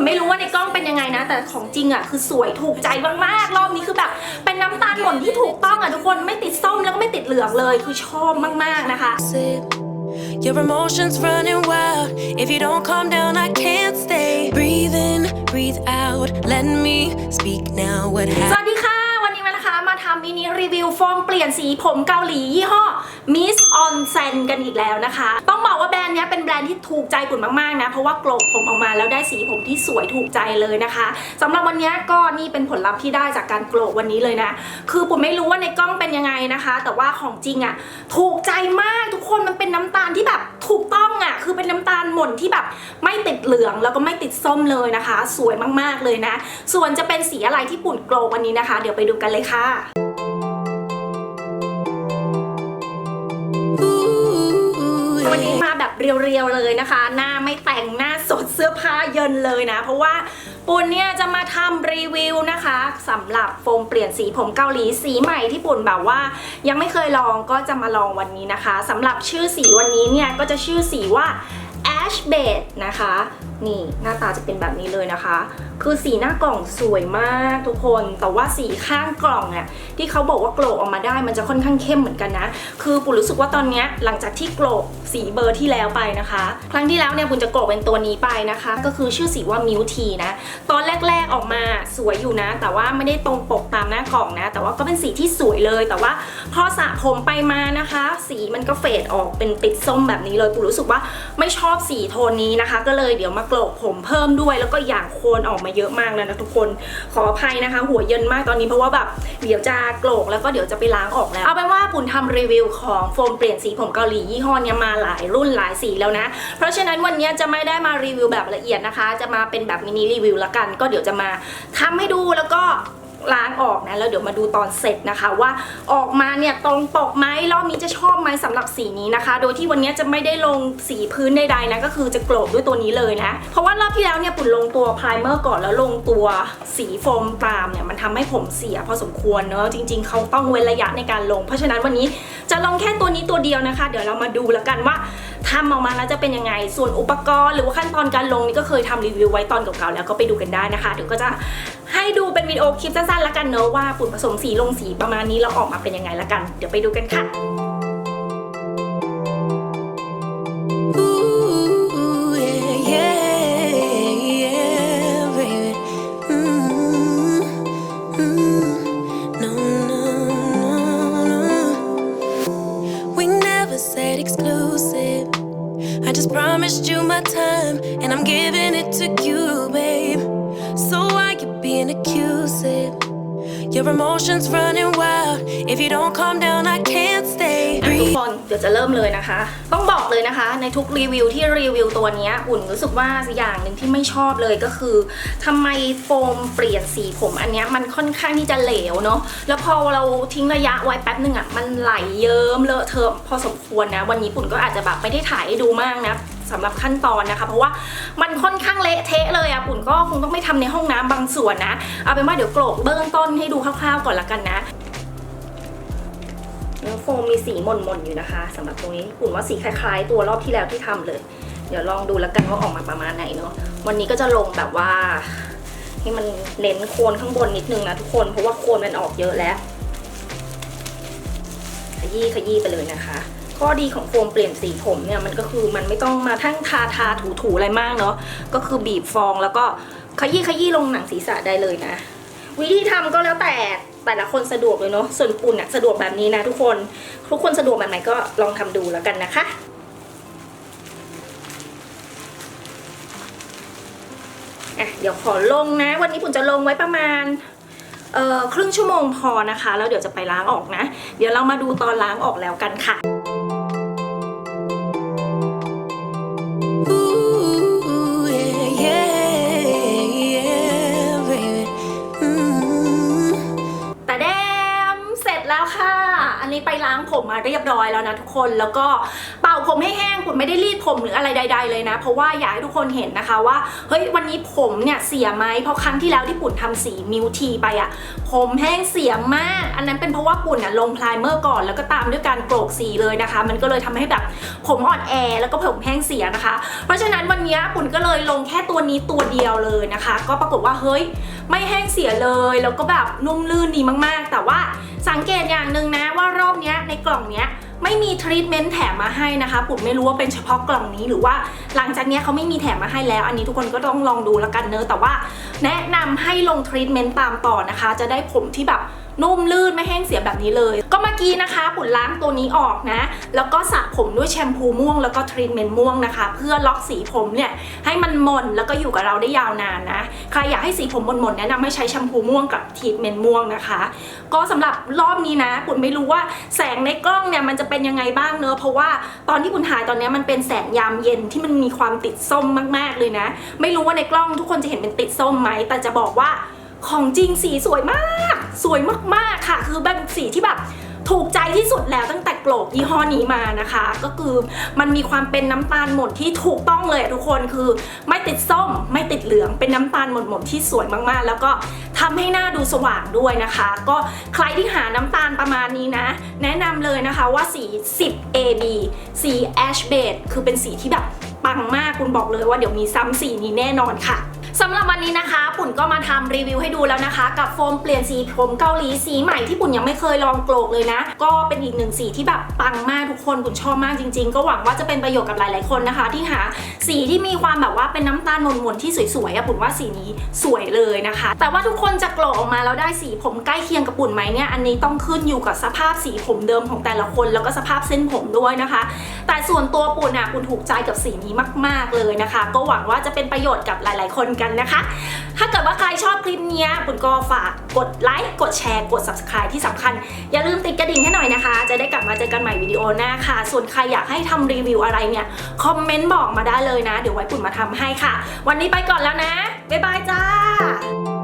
คือปุ่นไม่รู้ว่าในกล้องเป็นยังไงนะ แต่ของจริงอะคือสวยถูกใจมากๆรอบนี้คือแบบเป็นน้ำตาลหม่นที่ถูกต้องอะทุกคนไม่ติดส้มแล้วก็ไม่ติดเหลืองเลยคือชอบมากๆนะคะ Sip. Your emotions running wild. If you don't calm down, I can't stay. Breathe in, breathe out. Let me speak now. What ส happened? มาทำมินิรีวิวโฟมเปลี่ยนสีผมเกาหลียี่ห้อ Miss On Sen กันอีกแล้วนะคะ ต้องบอกว่าแบรนด์นี้เป็นแบรนด์ที่ถูกใจปุ่นมากๆนะ เพราะว่าโกลกผมออกมาแล้วได้สีผมที่สวยถูกใจเลยนะคะสำหรับวันนี้ก็นี่เป็นผลลัพธ์ที่ได้จากการโกลกวันนี้เลยนะ คือปุ่นไม่รู้ว่าในกล้องเป็นยังไงนะคะ แต่ว่าของจริงอะ่ะถูกใจมากทุกคนมันเป็นน้ำตาลที่แบบถูกต้องอะ่ะคือเป็นน้ำตาลหม่นที่แบบไม่ติดเหลืองแล้วก็ไม่ติดส้มเลยนะคะ สวยมากๆเลยนะ ส่วนจะเป็นสีอะไรที่ปุ่นโกลกวันนี้นะคะ เดี๋ยวไปดูกันเลยค่ะ นี้มาแบบเรียวๆเลยนะคะ หน้าไม่แต่งหน้าสดเสื้อผ้าเยินเลยนะ เพราะว่าปุ่นเนี่ยจะมาทำรีวิวนะคะสำหรับโฟมเปลี่ยนสีผมเกาหลีสีใหม่ที่ปุ่นแบบว่า ยังไม่เคยลองก็จะมาลองวันนี้นะคะสำหรับชื่อสีวันนี้เนี่ยก็จะชื่อสีว่า Ash Beige นะคะ นี่หน้าตาจะเป็นแบบนี้เลยนะคะ คือสีหน้ากล่องสวยมากทุกคน แต่ว่าสีข้างกล่องเนี่ยที่เขาบอกว่าโกลกออกมาได้มันจะค่อนข้างเข้มเหมือนกันนะ คือปุ่นรู้สึกว่าตอนเนี้ยหลังจากที่โกลกสีเบอร์ที่แล้วไปนะคะ ครั้งที่แล้วเนี่ยปุ่นจะโกลกเป็นตัวนี้ไปนะคะ ก็คือชื่อสีว่ามิวทีนะ ตอนแรกๆออกมาสวยอยู่นะ แต่ว่าไม่ได้ตรงปกตามหน้ากล่องนะ แต่ว่าก็เป็นสีที่สวยเลย แต่ว่าพอสระผมไปมานะคะ สีมันก็เฟดออกเป็นติดส้มแบบนี้เลยปุ่นรู้สึกว่าไม่ชอบสีโทนนี้นะคะ ก็เลยเดี๋ยวมาโกลกผมเพิ่มด้วย แล้วก็อยางโคนออกมาเยอะมากแล้วนะทุกคนขออภัยนะคะ หัวเยินมากตอนนี้เพราะว่าแบบเดี๋ยวจะโกลกแล้วก็เดี๋ยวจะไปล้างออกแล้วเอาเป็นว่าปุ่นทำรีวิวของโฟมเปลี่ยนสีผมเกาหลียี่ห้อนี้มาหลายรุ่นหลายสีแล้วนะ เพราะฉะนั้นวันนี้จะไม่ได้มารีวิวแบบละเอียดนะคะ จะมาเป็นแบบมินิรีวิวละกัน ก็เดี๋ยวจะมาทำให้ดูแล้วก็ ล้างออกนะแล้วเดี๋ยวมาดูตอนเสร็จนะคะ ว่าออกมาเนี่ยตรงปกไหมรอบนี้จะชอบไหมสำหรับสีนี้นะคะ โดยที่วันนี้จะไม่ได้ลงสีพื้นใดๆนะก็คือจะโกลบด้วยตัวนี้เลยนะเพราะว่ารอบที่แล้วเนี่ยปุ่นลงตัวพรายเมอร์ก่อนแล้วลงตัวสีโฟมตามเนี่ยมันทำให้ผมเสียพอสมควรเนอะจริง ๆเขาต้องเว้นระยะในการลง เพราะฉะนั้นวันนี้จะลงแค่ตัวนี้ตัวเดียวนะคะ เดี๋ยวเรามาดูแล้วกันว่าทำออกมาแล้วจะเป็นยังไง ส่วนอุปกรณ์ หรือว่าขั้นตอนการลงนี่ก็เคยทำรีวิวไว้ตอนเก่าๆแล้วก็ไปดูกันได้นะคะเดี๋ยวก็จะ ให้ดูเป็นวิดีโอคลิปสั้นๆแล้วกันเนอะว่า ปุ่นผสมสีลงสีประมาณนี้แล้วออกมาเป็นยังไงละกัน เดี๋ยวไปดูกันค่ะ Your emotions running wild. If you don't calm down, I can't stay. อะทุกคนเดี๋ยวจะเริ่มเลยนะคะ ต้องบอกเลยนะคะ ในทุกรีวิวที่รีวิวตัวเนี้ยอุ่นรู้สึกว่าอย่างหนึ่งที่ไม่ชอบเลยก็คือทำไมโฟมเปลี่ยนสีผมอันเนี้ยมันค่อนข้างที่จะเหลวเนาะแล้วพอเราทิ้งระยะไว้แป๊บหนึ่งอะมันไหลเยิ้มเลอะเทอะพอสมควรนะ วันนี้ปุ่นก็อาจจะแบบไม่ได้ถ่ายให้ดูมากนะ สำหรับขั้นตอนนะคะ เพราะว่ามันค่อนข้างเละเทะเลยอะปุ่นก็คงต้องไปทำในห้องน้ำบางส่วนนะ เอาเป็นว่าเดี๋ยวโกรกเบื้องต้นให้ดูคร่าวๆก่อนละกันนะเนื้อโฟมมีสีหม่นๆอยู่นะคะสำหรับตรงนี้อุ่นว่าสีคล้ายๆ ตัวรอบที่แล้วที่ทำเลย เดี๋ยวลองดูแล้วกันว่าออกมาประมาณไหนเนาะวันนี้ก็จะลงแบบว่าให้มันเน้นโคนข้างบนนิดนึงนะทุกคนเพราะว่าโคนมันออกเยอะแล้ว ขยี้ขยี้ไปเลยนะคะ ข้อดีของโฟมเปลี่ยนสีผมเนี่ยมันก็คือมันไม่ต้องมาทั้งทาทาถูถูอะไรมากเนาะก็คือบีบฟองแล้วก็ขยี้ขยี้ลงหนังศีรษะได้เลยนะ วิธีทำก็แล้วแต่แต่ละคนสะดวกเลยเนาะส่วนปุ่นอะสะดวกแบบนี้นะทุกคนทุกคนสะดวกแบบไหนก็ลองทำดูแล้วกันนะคะอะเดี๋ยวขอลงนะ วันนี้ปุ่นจะลงไว้ประมาณครึ่งชั่วโมงพอนะคะ แล้วเดี๋ยวจะไปล้างออกนะ เดี๋ยวเรามาดูตอนล้างออกแล้วกันค่ะ เรียบร้อยแล้วนะทุกคนแล้วก็เป่าผมให้แห้งปุ่นไม่ได้รีดผมหรืออะไรใด ๆเลยนะ เพราะว่าอยากให้ทุกคนเห็นนะคะว่าเฮ้ยวันนี้ผมเนี่ยเสียไหมเพราะครั้งที่แล้วที่ปุ่นทำสีมิวทีไปอะผมแห้งเสียมาก อันนั้นเป็นเพราะว่าปุ่นอะลงพรายเมอร์ก่อนแล้วก็ตามด้วยการโกรกสีเลยนะคะ มันก็เลยทำให้แบบผมอ่อนแอแล้วก็ผมแห้งเสียนะคะ เพราะฉะนั้นวันนี้ปุ่นก็เลยลงแค่ตัวนี้ตัวเดียวเลยนะคะ ก็ปรากฏว่าเฮ้ยไม่แห้งเสียเลย แล้วก็แบบนุ่มลื่นดีมากๆ แต่ว่าสังเกตอย่างหนึ่งนะ ล่องเนี้ยไม่มีทรีทเมนต์แถมมาให้นะคะปุ่นไม่รู้ว่าเป็นเฉพาะกล่องนี้หรือว่าหลังจากนี้เขาไม่มีแถมมาให้แล้ว อันนี้ทุกคนก็ต้องลองดูแล้วกันเนอะแต่ว่า แนะนำให้ลงทรีทเมนต์ตามต่อนะคะ จะได้ผมที่แบบ นุ่มลื่นไม่แห้งเสียแบบนี้เลย ก็เมื่อกี้นะคะปุ่นล้างตัวนี้ออกนะ แล้วก็สระผมด้วยแชมพูม่วงแล้วก็ทรีทเมนต์ม่วงนะคะ เพื่อล็อกสีผมเนี่ยให้มันหม่นแล้วก็อยู่กับเราได้ยาวนานนะใครอยากให้สีผมหม่นๆแนะนำให้ใช้แชมพูม่วงกับทรีทเมนต์ม่วงนะคะ ก็สำหรับรอบนี้นะปุ่นไม่รู้ว่าแสงในกล้องเนี่ยมันจะเป็นยังไงบ้างเนอะเพราะว่าตอนที่ปุ่นถ่ายตอนนี้มันเป็นแสงยามเย็นที่มันมีความติดส้มมาก ๆเลยนะ ไม่รู้ว่าในกล้องทุกคนจะเห็นเป็นติดส้มไหมแต่จะบอกว่า ของจริงสีสวยมาก สวยมากๆค่ะ คือเป็นสีที่แบบถูกใจที่สุดแล้วตั้งแต่โกลกยี่ห้อนี้มานะคะ ก็คือมันมีความเป็นน้ำตาลหมดที่ถูกต้องเลยทุกคนคือไม่ติดส้ม ไม่ติดเหลืองเป็นน้ำตาลหมดหมดที่สวยมากๆ แล้วก็ทำให้หน้าดูสว่างด้วยนะคะ ก็ใครที่หาน้ำตาลประมาณนี้นะ แนะนำเลยนะคะว่าสี 10 AD สี Ash Beige คือเป็นสีที่แบบปังมากคุณบอกเลยว่าเดี๋ยวมีซ้ำสีนี้แน่นอนค่ะ สำหรับวันนี้นะคะ ปุ่นก็มาทำรีวิวให้ดูแล้วนะคะ กับโฟมเปลี่ยนสีผมเกาหลีสีใหม่ที่ปุ่นยังไม่เคยลองโกรกเลยนะ ก็เป็นอีกหนึ่งสีที่แบบปังมากทุกคนปุ่นชอบมากจริง ๆ ก็หวังว่าจะเป็นประโยชน์กับหลาย ๆ คนนะคะ ที่หาสีที่มีความแบบว่าเป็นน้ำตาลมนๆที่สวยๆอะปุ่นว่าสีนี้สวยเลยนะคะ แต่ว่าทุกคนจะโกรกออกมาแล้วได้สีผมใกล้เคียงกับปุ่นไหมเนี่ยอันนี้ต้องขึ้นอยู่กับสภาพสีผมเดิมของแต่ละคน แล้วก็สภาพเส้นผมด้วยนะคะ แต่ส่วนตัวปุ่นอะปุ่นถูกใจกับสีนี้มาก ๆเลยนะคะ ก็หวังว่าจะเป็นประโยชน์กับหลาย ๆ คนกันนะคะ ถ้าเกิดว่าใครชอบคลิปนี้ยปุ่นก็ฝากกดไลค์กดแชร์กด subscribe ที่สำคัญ อย่าลืมติดกระดิ่งให้หน่อยนะคะ จะได้กลับมาเจอกันใหม่วิดีโอหน้าค่ะ ส่วนใครอยากให้ทำรีวิวอะไรเนี่ยคอมเมนต์บอกมาได้เลยนะ เดี๋ยวไว้ปุ่นมาทำให้ค่ะ วันนี้ไปก่อนแล้วนะบ๊ายบายจ้า